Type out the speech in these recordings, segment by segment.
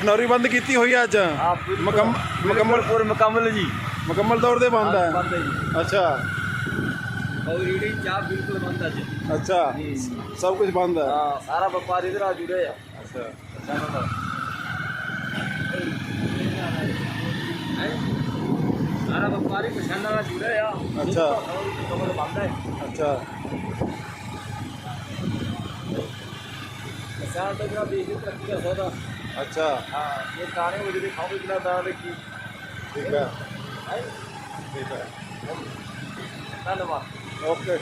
ਖਨੌਰੀ ਬੰਦ ਕੀਤੀ ਹੋਈ ਹੈ ਅੱਜ ਮੁਕੰਮ- ਮੁਕੰਮਲ ਪੂਰ ਮੁਕੰਮਲ ਜੀ। ਮੁਕੰਮਲ ਤੌਰ ਤੇ ਬੰਦ ਹੈ ਬੰਦ ਹੈ ਜੀ। ਅੱਛਾ। ਔਰ ਰੀੜੀ ਚਾਹ ਬਿਲਕੁਲ ਬੰਦ ਹੈ ਜੀ। ਅੱਛਾ। ਜੀ। ਸਭ ਕੁਝ ਬੰਦ ਹੈ ਹਾਂ ਸਾਰਾ ਵਪਾਰ ਇਧਰ ਆ ਜੁੜੇ ਆ। ਅੱਛਾ। ਕਿਸਾਨਾਂ ਦਾ ਹੈਂ? ਸਾਰਾ ਵਪਾਰੀ ਕਿਸਾਨਾਂ ਨਾਲ ਜੁੜੇ ਆ। ਅੱਛਾ। ਔਰ ਮੁਕੰਮਲ ਬੰਦ ਹੈ ਅੱਛਾ। ਕਿਸਾਨ ਤਾਂ ਹਾਂ ਇਹ ਕਾਣੇ ਉਹ ਜਿਹੜੇ ਖਾਓ ਬਿਨਾ ਦਾ ਦੇਖੀ ਠੀਕ ਹੈ। ਹੈ? ਠੀਕ ਹੈ। ਧੰਨਵਾਦ। ਓਕੇ।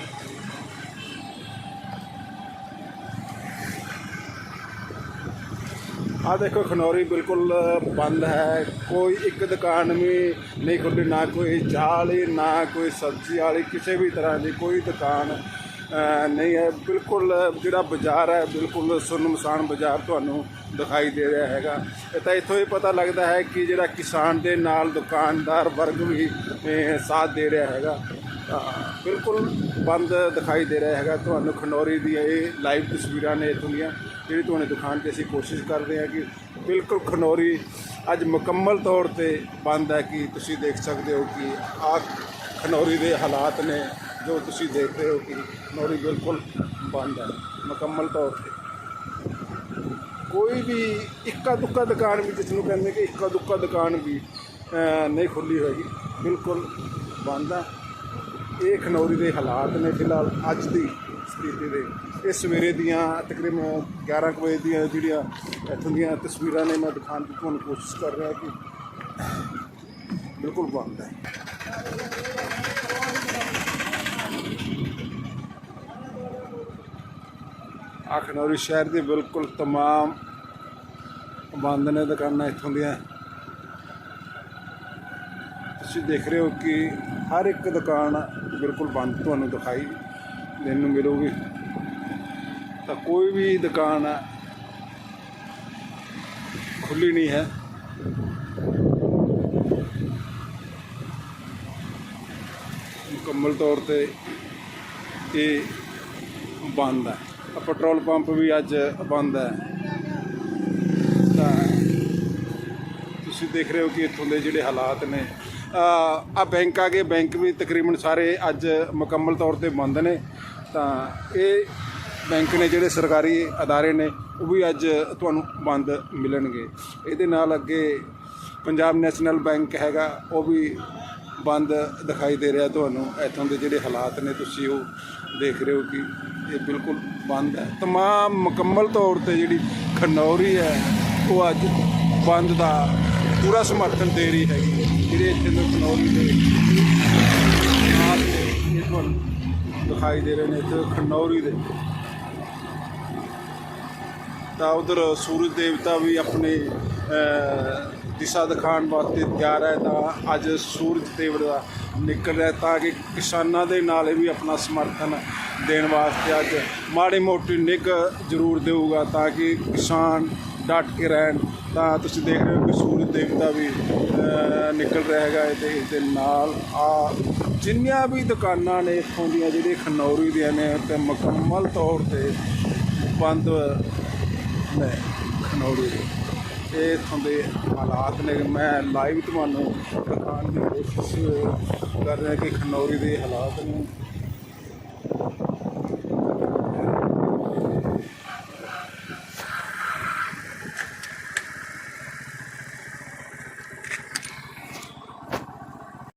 ਆ ਦੇਖੋ ਖਨੌਰੀ ਬਿਲਕੁਲ ਬੰਦ ਹੈ। ਕੋਈ ਇੱਕ ਦੁਕਾਨ ਵੀ ਨਹੀਂ ਖੁੱਲੀ ਨਾ ਕੋਈ ਚਾਹ ਵਾਲੀ ਨਾ ਕੋਈ ਸਬਜ਼ੀ ਵਾਲੀ ਕਿਸੇ ਵੀ ਤਰ੍ਹਾਂ ਦੀ ਕੋਈ ਦੁਕਾਨ ਨਹੀਂ ਹੈ ਬਿਲਕੁਲ ਜਿਹੜਾ ਬਾਜ਼ਾਰ ਹੈ, ਬਿਲਕੁਲ ਸੁੰਨਮਸਾਨ ਬਾਜ਼ਾਰ ਤੁਹਾਨੂੰ ਦਿਖਾਈ ਦੇ ਰਿਹਾ ਹੈਗਾ। ਇਹ ਤਾਂ ਇੱਥੋਂ ਹੀ ਪਤਾ ਲੱਗਦਾ ਹੈ ਕਿ ਜਿਹੜਾ ਕਿਸਾਨ ਦੇ ਨਾਲ ਦੁਕਾਨਦਾਰ ਵਰਗ ਵੀ ਸਾਥ ਦੇ ਰਿਹਾ ਹੈਗਾ। ਬਿਲਕੁਲ ਬੰਦ ਦਿਖਾਈ ਦੇ ਰਿਹਾ ਹੈਗਾ। ਤੁਹਾਨੂੰ ਖਨੌਰੀ ਦੀਆਂ ਇਹ ਲਾਈਵ ਤਸਵੀਰਾਂ ਨੇ ਇੱਥੋਂ ਦੀਆਂ, ਜਿਹੜੀ ਤੁਹਾਨੂੰ ਦਿਖਾਉਣ 'ਤੇ ਅਸੀਂ ਕੋਸ਼ਿਸ਼ ਕਰਦੇ ਹਾਂ ਕਿ ਬਿਲਕੁਲ ਖਨੌਰੀ ਅੱਜ ਮੁਕੰਮਲ ਤੌਰ ਤੇ ਬੰਦ ਹੈ ਕਿ ਤੁਸੀਂ ਦੇਖ ਸਕਦੇ ਹੋ ਕਿ ਆ ਖਨੌਰੀ ਦੇ ਹਾਲਾਤ ਨੇ। ਜੋ ਤੁਸੀਂ ਦੇਖ ਰਹੇ ਹੋ ਕਿ ਖਨੌਰੀ ਬਿਲਕੁਲ ਬੰਦ ਹੈ, ਮੁਕੰਮਲ ਤੌਰ ਤੇ। ਕੋਈ ਵੀ ਇੱਕਾ ਦੁੱਕਾ ਦੁਕਾਨ ਵੀ, ਜਿਸ ਨੂੰ ਕਹਿੰਦੇ ਕਿ ਇੱਕਾ ਦੁੱਕਾ ਦੁਕਾਨ ਵੀ ਨਹੀਂ ਖੁੱਲੀ ਹੋਏਗੀ ਬਿਲਕੁਲ ਬੰਦ ਆ ਇਹ ਖਨੌਰੀ ਦੇ ਹਾਲਾਤ ਨੇ ਫਿਲਹਾਲ ਅੱਜ ਦੀ ਸਥਿਤੀ ਦੇ। ਇਹ ਸਵੇਰੇ ਦੀਆਂ ਤਕਰੀਬਨ 11 ਕੁ ਵਜੇ ਦੀਆਂ ਜਿਹੜੀਆਂ ਇੱਥੋਂ ਦੀਆਂ ਤਸਵੀਰਾਂ ਨੇ, ਮੈਂ ਦਿਖਾਉਣ ਦੀ ਤੁਹਾਨੂੰ ਕੋਸ਼ਿਸ਼ ਕਰ ਰਿਹਾ ਕਿ ਬਿਲਕੁਲ ਬੰਦ ਹੈ। ਆ ਸ਼ਹਿਰ ਦੇ ਬਿਲਕੁਲ ਤਮਾਮ ਬੰਦ ਨੇ ਦੁਕਾਨਾਂ ਇੱਥੋਂ ਦੀਆਂ। ਤੁਸੀਂ ਦੇਖ ਰਹੇ ਹੋ ਕਿ ਹਰ ਇੱਕ ਦੁਕਾਨ ਬਿਲਕੁਲ ਬੰਦ ਤੁਹਾਨੂੰ ਦਿਖਾਈ ਦੇਣ ਨੂੰ ਮਿਲੂਗੀ। ਤਾਂ ਕੋਈ ਵੀ ਦੁਕਾਨ ਖੁੱਲੀ ਨਹੀਂ ਹੈ। ਮੁਕੰਮਲ ਤੌਰ ਤੇ ਇਹ ਬੰਦ ਹੈ। ਪੈਟਰੋਲ ਪੰਪ ਵੀ ਅੱਜ ਬੰਦ ਹੈ। ਤਾਂ ਤੁਸੀਂ ਦੇਖ ਰਹੇ ਹੋ ਕਿ ਇੱਥੋਂ ਦੇ ਜਿਹੜੇ ਹਾਲਾਤ ਨੇ ਆ ਬੈਂਕ ਆ ਗਏ। ਬੈਂਕ ਵੀ ਤਕਰੀਬਨ ਸਾਰੇ ਅੱਜ ਮੁਕੰਮਲ ਤੌਰ ਤੇ ਬੰਦ ਨੇ। ਤਾਂ ਇਹ ਬੈਂਕ ਨੇ ਜਿਹੜੇ ਸਰਕਾਰੀ ਅਦਾਰੇ ਨੇ, ਉਹ ਵੀ ਅੱਜ ਤੁਹਾਨੂੰ ਬੰਦ ਮਿਲਣਗੇ। ਇਹਦੇ ਨਾਲ ਅੱਗੇ ਪੰਜਾਬ ਨੈਸ਼ਨਲ ਬੈਂਕ ਹੈਗਾ, ਉਹ ਵੀ ਬੰਦ ਦਿਖਾਈ ਦੇ ਰਿਹਾ ਤੁਹਾਨੂੰ, ਇੱਥੋਂ ਦੇ ਜਿਹੜੇ ਹਾਲਾਤ ਨੇ ਤੁਸੀਂ ਉਹ ਦੇਖ ਰਹੇ ਹੋ ਕਿ ਇਹ ਬਿਲਕੁਲ ਬੰਦ ਹੈ। ਤਮਾਮ ਮੁਕੰਮਲ ਤੌਰ ਤੇ ਜਿਹੜੀ ਖਨੌਰੀ ਹੈ, ਉਹ ਅੱਜ ਬੰਦ ਦਾ ਪੂਰਾ ਸਮਰਥਨ ਦੇ ਰਹੀ ਹੈ ਜਿਹੜੇ ਇੱਥੇ ਦੇ ਖਨੌਰੀ ਦੇ ਹਾਲਾਤ ਇਹ ਤੁਹਾਨੂੰ ਦਿਖਾਈ ਦੇ ਰਹੇ ਨੇ ਇੱਥੇ ਖਨੌਰੀ ਦੇ। ਤਾਂ ਉਧਰ ਸੂਰਜ ਦੇਵਤਾ ਵੀ ਆਪਣੇ ਦਿਸ਼ਾ ਦਿਖਾਉਣ ਵਾਸਤੇ ਤਿਆਰ ਹੈ ਤਾਂ ਅੱਜ ਸੂਰਜ ਦੇਵ ਦਾ ਨਿਕਲ ਰਿਹਾ ਤਾਂ ਕਿ ਕਿਸਾਨਾਂ ਦੇ ਨਾਲ ਵੀ ਆਪਣਾ ਸਮਰਥਨ ਦੇਣ ਵਾਸਤੇ ਅੱਜ ਮਾੜੀ ਮੋਟੀ ਨਿੱਘ ਜ਼ਰੂਰ ਦੇਊਗਾ ਤਾਂ ਕਿ ਕਿਸਾਨ ਡਟ ਕੇ ਰਹਿਣ। ਤਾਂ ਤੁਸੀਂ ਦੇਖ ਰਹੇ ਹੋ ਕਿ ਸੂਰਜ ਦੇਵਤਾ ਵੀ ਨਿਕਲ ਰਿਹਾ ਹੈਗਾ ਤੇ ਇਸ ਦੇ ਨਾਲ ਆ ਜਿੰਨੀਆਂ ਵੀ ਦੁਕਾਨਾਂ ਨੇ ਇੱਥੋਂ ਦੀਆਂ ਜਿਹੜੇ ਖਨੌਰੀ ਦੀਆਂ ਨੇ ਤੇ ਮੁਕੰਮਲ ਤੌਰ ਤੇ ਬੰਦ ਨੇ ਖਨੌਰੀ। ਦੇ ਇੱਥੋਂ ਦੇ ਹਾਲਾਤ ਨੇ, ਮੈਂ ਲਾਈਵ ਤੁਹਾਨੂੰ ਦਿਖਾਉਣ ਦੀ ਕੋਸ਼ਿਸ਼ ਕਰ ਰਿਹਾ ਕਿ ਖਨੌਰੀ ਦੇ ਹਾਲਾਤ ਨੂੰ।